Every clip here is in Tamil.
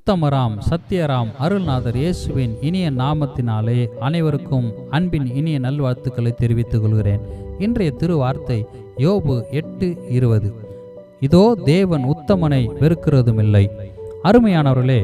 உத்தமராம் சத்யராம் அருள்நாதர் இயேசுவின் இனிய நாமத்தினாலே அனைவருக்கும் அன்பின் இனிய நல்வாழ்த்துக்களை தெரிவித்துக் கொள்கிறேன். இன்றைய திருவார்த்தை யோபு எட்டு இருபது. இதோ தேவன் உத்தமனை வெறுக்கிறதும் இல்லை அருமையானவர்களே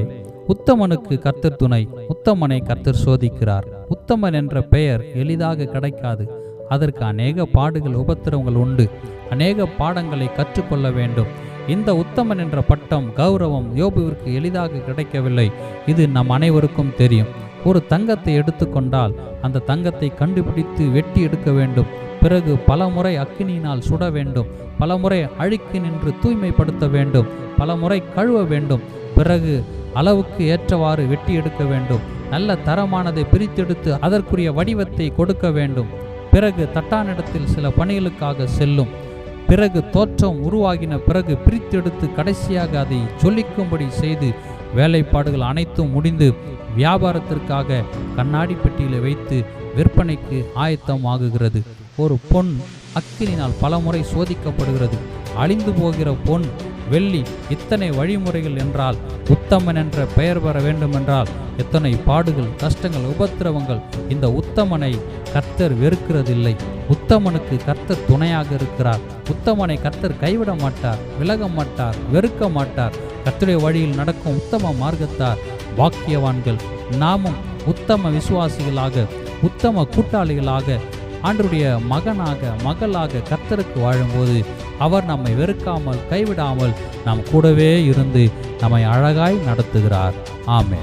உத்தமனுக்கு கர்த்தர் துணை உத்தமனை கர்த்தர் சோதிக்கிறார். உத்தமன் என்ற பெயர் எளிதாக கிடைக்காது. அதற்கு அநேக பாடுகள் உபத்திரவங்கள் உண்டு. அநேக பாடங்களை கற்றுக்கொள்ள வேண்டும். இந்த உத்தமன் என்ற பட்டம் கௌரவம் யோபுவிற்கு எளிதாக கிடைக்கவில்லை. இது நம் அனைவருக்கும் தெரியும். ஒரு தங்கத்தை எடுத்துக்கொண்டால் அந்த தங்கத்தை கண்டுபிடித்து வெட்டி எடுக்க வேண்டும். பிறகு பலமுறை அக்கினியினால் சுட வேண்டும். பலமுறை அழுக்கி நின்று தூய்மைப்படுத்த வேண்டும். பலமுறை கழுவ வேண்டும். பிறகு அளவுக்கு ஏற்றவாறு வெட்டி எடுக்க வேண்டும். நல்ல தரமானதை பிரித்தெடுத்து அதற்குரிய வடிவத்தை கொடுக்க வேண்டும். பிறகு தட்டானிடத்தில் சில பணிகளுக்காக செல்லும். பிறகு தோற்றம் உருவாகின பிறகு பிரித்தெடுத்து கடைசியாக அதை சொல்லிக்கும்படி செய்து வேலைப்பாடுகள் அனைத்தும் முடிந்து வியாபாரத்திற்காக கண்ணாடி பெட்டியில் வைத்து விற்பனைக்கு ஆயத்தமாகுகிறது ஒரு பொன் அக்கினினால் பலமுறை சோதிக்கப்படுகிறது. அழிந்து போகிற பொன் வெள்ளி இத்தனை வழிமுறைகள் என்றால் உத்தமன் என்ற பெயர் பெற வேண்டுமென்றால் எத்தனை பாடுகள் கஷ்டங்கள் உபத்திரவங்கள் இந்த உத்தமனை கர்த்தர் வெறுக்கிறதில்லை. உத்தமனுக்கு கர்த்தர் துணையாக இருக்கிறார். உத்தமனை கர்த்தர் கைவிட மாட்டார் விலக மாட்டார் வெறுக்க மாட்டார். கர்த்தருடைய வழியில் நடக்கும் உத்தம மார்க்கத்தார் வாக்கியவான்கள் நாமும் உத்தம விசுவாசிகளாக உத்தம கூட்டாளிகளாக ஆண்டருடைய மகனாக மகளாக கர்த்தருக்கு வாழும்போது அவர் நம்மை வெறுக்காமல் கைவிடாமல் நம் கூடவே இருந்து நம்மை அழகாய் நடத்துகிறார். ஆமே